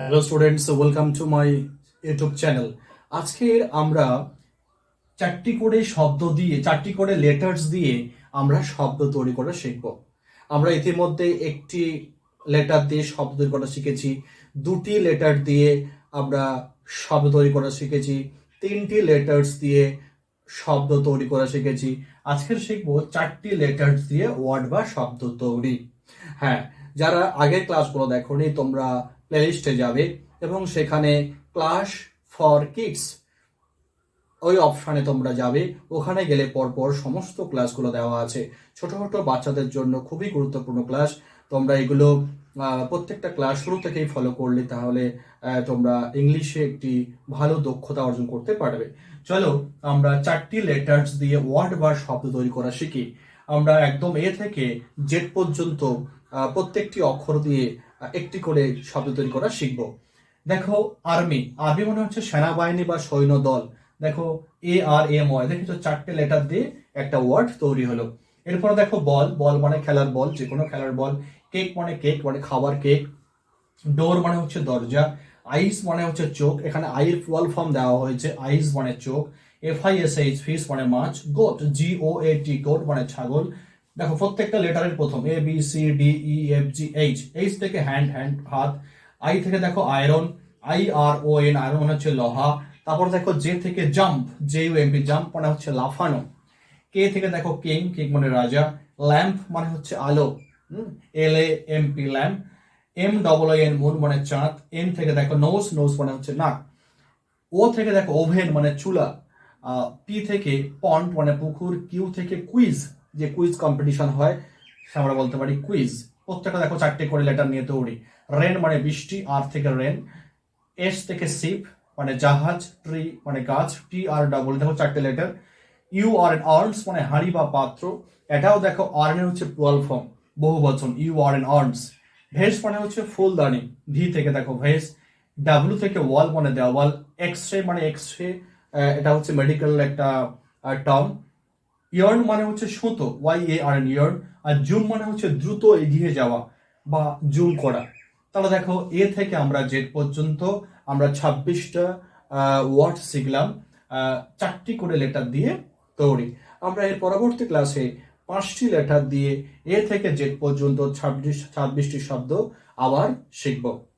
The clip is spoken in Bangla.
Hello students welcome to my YouTube channel আজকের আমরা চারটি করে শব্দ দিয়ে, চারটি করে লেটার্স দিয়ে আমরা শব্দ তৈরি করা শিখব। আমরা ইতিমধ্যে একটি লেটার দিয়ে শব্দ তৈরি করা শিখেছি, দুটি লেটার দিয়ে আমরা শব্দ তৈরি করা শিখেছি, তিনটি লেটার্স দিয়ে শব্দ তৈরি করা শিখেছি। আজকের শিখব চারটি লেটার্স দিয়ে ওয়ার্ড বা শব্দ তৈরি। হ্যাঁ যারা আগের ক্লাসগুলো দেখোনি, তোমরা প্লেলিস্টে যাবে এবং সেখানে ক্লাস ফর কিডস ওই অপশানে তোমরা যাবে। ওখানে গেলে পরপর সমস্ত ক্লাসগুলো দেওয়া আছে। ছোট ছোট বাচ্চাদের জন্য খুবই গুরুত্বপূর্ণ ক্লাস তোমরা এগুলো প্রত্যেকটা ক্লাস শুরু থেকেই ফলো করলে তাহলে তোমরা ইংলিশে একটি ভালো দক্ষতা অর্জন করতে পারবে। চলো, আমরা চারটি লেটার্স দিয়ে ওয়ার্ড বা শব্দ তৈরি করা শিখি। আমরা একদম এ থেকে জেড পর্যন্ত প্রত্যেকটি অক্ষর দিয়ে একটি করে শব্দ তৈরি করা শিখব। দেখো আর্মি আর্মি মানে হচ্ছে সেনাবাহিনী বা সৈন্য দল দেখো এ আর এম ওয়াই দেখেছ? চারটে লেটার দিয়ে একটা ওয়ার্ড তৈরি হলো। এরপর দেখো, বল বল মানে খেলার বল যে কোনো খেলার বল। কেক মানে কেক মানে খাবার কেক। ডোর মানে হচ্ছে দরজা। আইস মানে হচ্ছে চোখ। এখানে আইয়ের ফুয়াল ফর্ম দেওয়া হয়েছে। আইস মানে চোখ। F I S H fish মানে মাছ। গোট জি ও এ টি গোট মানে ছাগল। দেখো, প্রত্যেকটা লেটারের প্রথম A B C D E F G H H থেকে হ্যান্ড হ্যান্ড হাত আই থেকে দেখো iron I R O N iron মানে হচ্ছে লোহা, তারপর দেখো জে থেকে jump J U M P jump মানে হচ্ছে লাফানো কে থেকে দেখো কিং কিং মানে রাজা ল্যাম্প মানে হচ্ছে আলো L A M P lamp M double N moon মানে চাঁদ এন থেকে দেখো নোস নোস মানে হচ্ছে নাক ও থেকে দেখো ওভেন মানে চুলা পি থেকে পন্ড মানে পুকুর কিউ থেকে কুইজ যে কুইজ কম্পিটিশন হয় সে আমরা বলতে পারি কুইজ প্রত্যেকটা দেখো চারটে করে লেটার নিয়ে তৈরি রেন মানে বৃষ্টি আর থেকে রেন এস থেকে শিপ মানে জাহাজ ট্রি মানে গাছ টি আর ডাবল দেখো চারটে letter U R N urns মানে হাঁড়ি বা পাত্র। এটাও দেখো আর এন হচ্ছে টুয়েলভ ফর্ম বহু বচন। U R N urns vase মানে হচ্ছে ফুলদানি। ভি থেকে দেখো ভেস ডাব্লিউ থেকে ওয়াল মানে দেওয়াল। এক্স রে মানে এক্স রে এটা হচ্ছে মেডিকেল একটা টার্ম ইয়ার্ন মানে হচ্ছে সুতো Y A R N yarn R zoom মানে হচ্ছে দ্রুত এগিয়ে যাওয়া বা জুম করা। তাহলে দেখো এ থেকে আমরা জেড পর্যন্ত আমরা ছাব্বিশটা ওয়ার্ড শিখলাম চারটি করে লেটার দিয়ে তৈরি। আমরা এর পরবর্তী ক্লাসে পাঁচটি লেটার দিয়ে এ থেকে জেড পর্যন্ত ছাব্বিশ, ছাব্বিশটি শব্দ আবার শিখব।